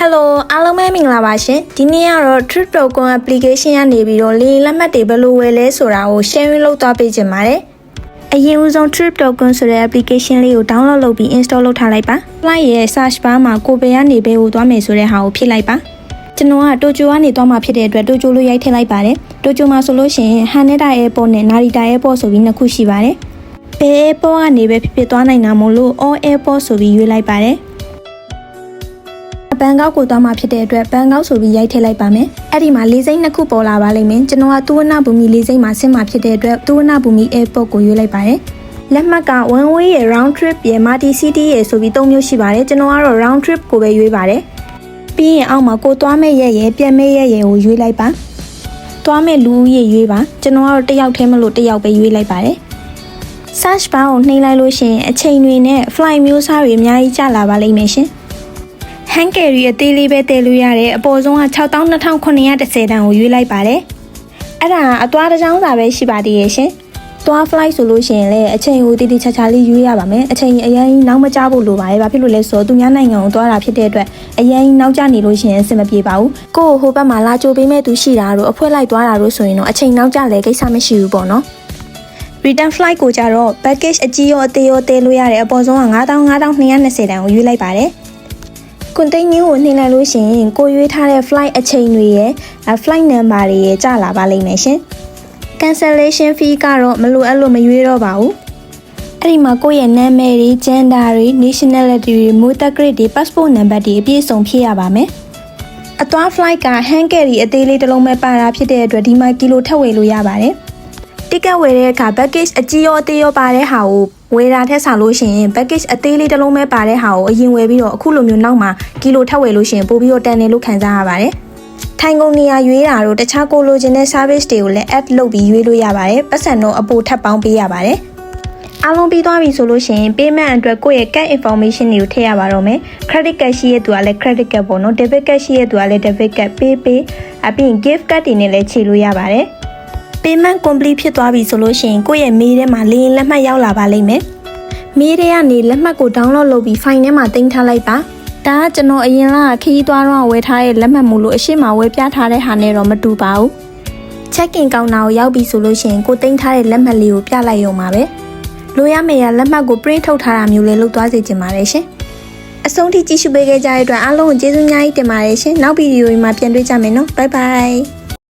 Hello အားလုံးပဲမင်္ဂလာပါရှင်ဒီနေ့ကတော့ Trip Token application ကနေပြီးတော့လေလက်မှတ်တွေဘယ်လိုဝယ်လဲဆိုတာကို sharing လုပ်သွားပေးချင်ပါတယ်အရင်ဦးဆုံး Trip Token ဆိုတဲ့ application လေးကို download လုပ်ပြီး install လုပ်ထားလိုက်ပါ flight ရဲ့ search bar မှာကိုယ်ပဲကနေဘယ်ကိုသွားမယ်ဆိုတဲ့ဟာကိုဖြည့်လိုက်ပါကျွန်တော်ကတိုကျိုကနေသွားမှာဖြစ်တဲ့အတွက်တိုကျိုလို့ရိုက်ထည့်လိုက်ပါတယ်တိုကျိုမှာဆိုလို့ရှိရင် Haneda Airport နဲ့ Narita Airport ဆိုပြီးနှစ်ခုရှိပါတယ်ဘယ် airport ကနေပဲဖြစ်ဖြစ်သွားနိုင်တာမို့လို့ all airport ဆိုပြီးရွေးလိုက်ပါတယ် ဘန်ကောက်ကိုသွားမှာဖြစ်တဲ့အတွက်ဘန်ကောက်ဆိုပြီးရိုက်ထည့်လိုက်ပါမယ်။အဲ့ဒီမှာလေးစိမ့်နှစ်ခုပေါ်လာပါလိမ့်မယ်။ကျွန်တော်ကသူဝနဘူမီလေးစိမ့်မှာဆင်းမှာဖြစ်တဲ့အတွက်သူဝနဘူမီ airport ကိုရွေးလိုက်ပါတယ်။လက်မှတ်က one way ရဲ့ round trip ရဲ့ multi city ရဲ့ဆိုပြီးသုံးမျိုးရှိပါတယ်။ကျွန်တော်ကတော့ round trip ကိုပဲရွေးပါတယ်။ပြီးရင်အောက်မှာကိုသွားမဲ့ရဲ့ရဲ့ပြန်မဲ့ရဲ့ရဲ့ကိုရွေးလိုက်ပါ။သွားမဲ့လူဦးရေရွေးပါ။ကျွန်တော်ကတော့တစ်ယောက်တည်းမလို့တစ်ယောက်ပဲရွေးလိုက်ပါတယ်။ search bar ကိုနှိမ့်လိုက်လို့ရှိရင်အချိန်တွေနဲ့ flight မျိုးစားတွေအများကြီးကျလာပါလိမ့်မယ်ရှင်။ ဟန်ကယ်ရီအသေးလေးပဲတည်လို့ရတယ်အပေါ်ဆုံးက62,930တန်ကိုရွေးလိုက်ပါတယ်အဲ့ဒါအသွားတစ်ကြောင်းသာပဲရှိပါသေးရဲ့ရှင်သွား flight ဆိုလို့ရှိရင်လည်းအချိန်ကိုတိတိကျကျလေးရွေးရပါမယ်အချိန်အရင်နောက်မကျဖို့လိုပါတယ်ဘာဖြစ်လို့လဲဆိုတော့သူများနိုင်ငံကိုသွားတာဖြစ်တဲ့အတွက်အရင်နောက်ကျနေလို့ရှိရင်အဆင်မပြေပါဘူးကိုယ့်ကိုဟိုဘက်မှာလာကြိုပေးမဲ့သူရှိတာတို့အဖွဲလိုက်သွားတာတို့ဆိုရင်တော့အချိန်နောက်ကျလဲကိစ္စမရှိဘူးပေါ့နော် return flight ကိုကြတော့ package အကြီးရောအသေးရောတည်လို့ရတဲ့အပေါ်ဆုံးက95,220တန်ကိုရွေးလိုက်ပါတယ် ကွန်တိန်နျူကိုနှိမ့်လိုက်လို့ရှိရင်ကိုရွေးထားတဲ့ flight အချိန်တွေရဲ့ flight number တွေရဲ့ကျလာပါလိမ့်မယ်ရှင် cancellation fee ကတော့မလိုအပ်လို့မရွေးတော့ပါဘူးအဲ့ဒီမှာကိုယ့်ရဲ့နာမည်တွေ gender တွေ nationality တွေ motor grade တွေ passport number တွေအပြည့်အစုံဖြည့်ရပါမယ်အသွား flight က hand carry အသေးလေးတစ်လုံးပဲပါတာဖြစ်တဲ့အတွက်ဒီမှာကီလိုထပ်ဝေလို့ရပါတယ် တိကက်ဝယ်တဲ့အခါ package အကြီးရောအသေးရောပါတဲ့ဟာကိုဝယ်တာထက်ဆောင်လို့ရှိရင် package အသေးလေးတစ်လုံးပဲပါတဲ့ဟာကိုအရင်ဝယ်ပြီးတော့အခုလိုမျိုးနောက်မှာကီလိုထပ်ဝယ်လို့ရှိရင်ပို့ပြီးတော့တန်တယ်လို့ခံစားရပါတယ်။ထိုင်ကုန်နေရာရွေးတာတို့တခြားကိုလိုချင်တဲ့ service တွေကိုလည်း add လုပ်ပြီးရွေးလို့ရပါတယ်။ပတ်စံတော့အပိုထပ်ပေါင်းပေးရပါတယ်။အားလုံးပြီးသွားပြီဆိုလို့ရှိရင် payment အတွက်ကိုယ့်ရဲ့ card information တွေကိုထည့်ရပါတော့မယ်။ credit card ရှိရဲ့သူကလည်း credit card ပေါ့နော်။ debit card ရှိရဲ့သူကလည်း debit card pay pay အပြင် gift card တွေနဲ့လည်းခြေလို့ရပါတယ်။ payment complete ဖြစ်သွားပြီဆိုလို့ရှိရင်ကိုယ့်ရဲ့ mail ထဲမှာလေရင်လက်မှတ်ရောက်လာပါလိမ့်မယ်။မေးတဲ့ကနေလက်မှတ်ကို download လုပ်ပြီး file ထဲမှာတင်ထားလိုက်ပါဒါကကျွန်တော်အရင်ကခရီးသွားတော့ဝယ်ထားတဲ့လက်မှတ်မို့လို့အရှိမဝယ်ပြထားတဲ့ဟာနဲ့တော့မတူပါဘူး check in ကောင်တာကိုရောက်ပြီဆိုလို့ရှိရင်ကိုတင်ထားတဲ့လက်မှတ်လေးကိုပြလိုက်ရုံပါပဲလိုရမယ့်ရလက်မှတ်ကို print ထုတ်ထားတာမျိုးလေးလုပ်သွားစေချင်ပါတယ်ရှင်အဆုံးထိကြည့်ရှုပေးခဲ့ကြတဲ့အတွက်အားလုံးကိုကျေးဇူးအများကြီးတင်ပါတယ်ရှင်နောက်ဗီဒီယိုတွေမှာပြန်တွေ့ကြမယ်နော် bye bye